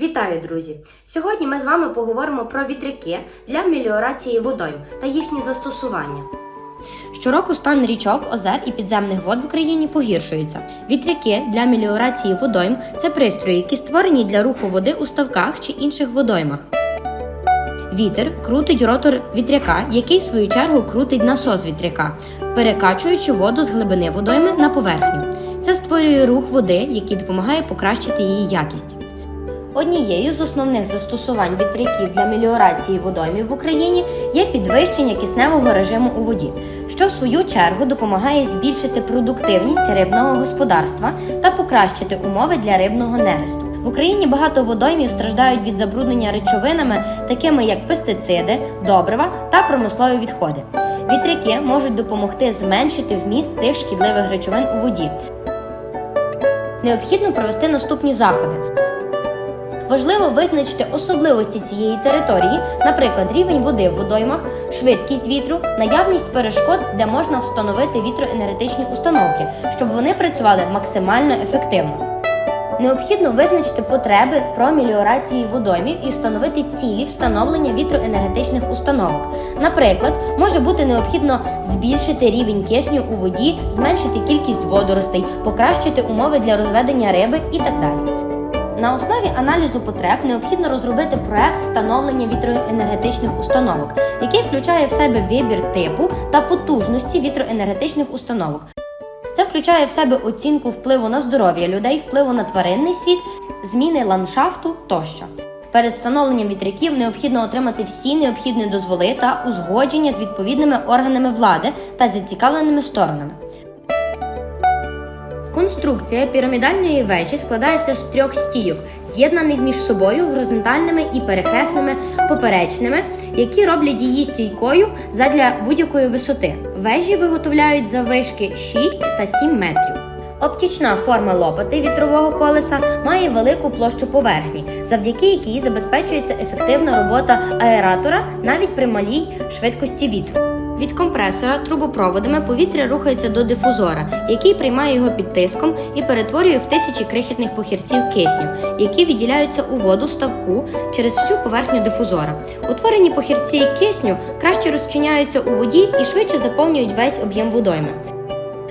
Вітаю, друзі! Сьогодні ми з вами поговоримо про вітряки для меліорації водойм та їхні застосування. Щороку стан річок, озер і підземних вод в Україні погіршується. Вітряки для меліорації водойм це пристрої, які створені для руху води у ставках чи інших водоймах. Вітер крутить ротор вітряка, який в свою чергу крутить насос вітряка, перекачуючи воду з глибини водойми на поверхню. Це створює рух води, який допомагає покращити її якість. Однією з основних застосувань вітряків для меліорації водоймів в Україні є підвищення кисневого режиму у воді, що в свою чергу допомагає збільшити продуктивність рибного господарства та покращити умови для рибного нересту. В Україні багато водоймів страждають від забруднення речовинами, такими як пестициди, добрива та промислові відходи. Вітряки можуть допомогти зменшити вміст цих шкідливих речовин у воді. Необхідно провести наступні заходи. Важливо визначити особливості цієї території, наприклад, рівень води в водоймах, швидкість вітру, наявність перешкод, де можна встановити вітроенергетичні установки, щоб вони працювали максимально ефективно. Необхідно визначити потреби про меліорації водоймів і встановити цілі встановлення вітроенергетичних установок. Наприклад, може бути необхідно збільшити рівень кисню у воді, зменшити кількість водоростей, покращити умови для розведення риби і так далі. На основі аналізу потреб необхідно розробити проект встановлення вітроенергетичних установок, який включає в себе вибір типу та потужності вітроенергетичних установок. Це включає в себе оцінку впливу на здоров'я людей, впливу на тваринний світ, зміни ландшафту тощо. Перед встановленням вітряків необхідно отримати всі необхідні дозволи та узгодження з відповідними органами влади та зацікавленими сторонами. Конструкція пірамідальної вежі складається з трьох стійок, з'єднаних між собою горизонтальними і перехресними поперечними, які роблять її стійкою задля будь-якої висоти. Вежі виготовляють заввишки 6 та 7 метрів. Оптічна форма лопати вітрового колеса має велику площу поверхні, завдяки якій забезпечується ефективна робота аератора навіть при малій швидкості вітру. Від компресора трубопроводами повітря рухається до дифузора, який приймає його під тиском і перетворює в тисячі крихітних похірців кисню, які відділяються у воду ставку через всю поверхню дифузора. Утворені похірці кисню краще розчиняються у воді і швидше заповнюють весь об'єм водойми.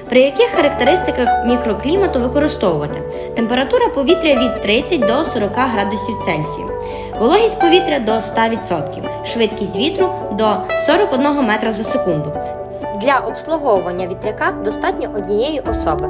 При яких характеристиках мікроклімату використовувати? Температура повітря від 30 до 40 градусів Цельсію, вологість повітря до 100%, швидкість вітру до 41 метра за секунду. Для обслуговування вітряка достатньо однієї особи.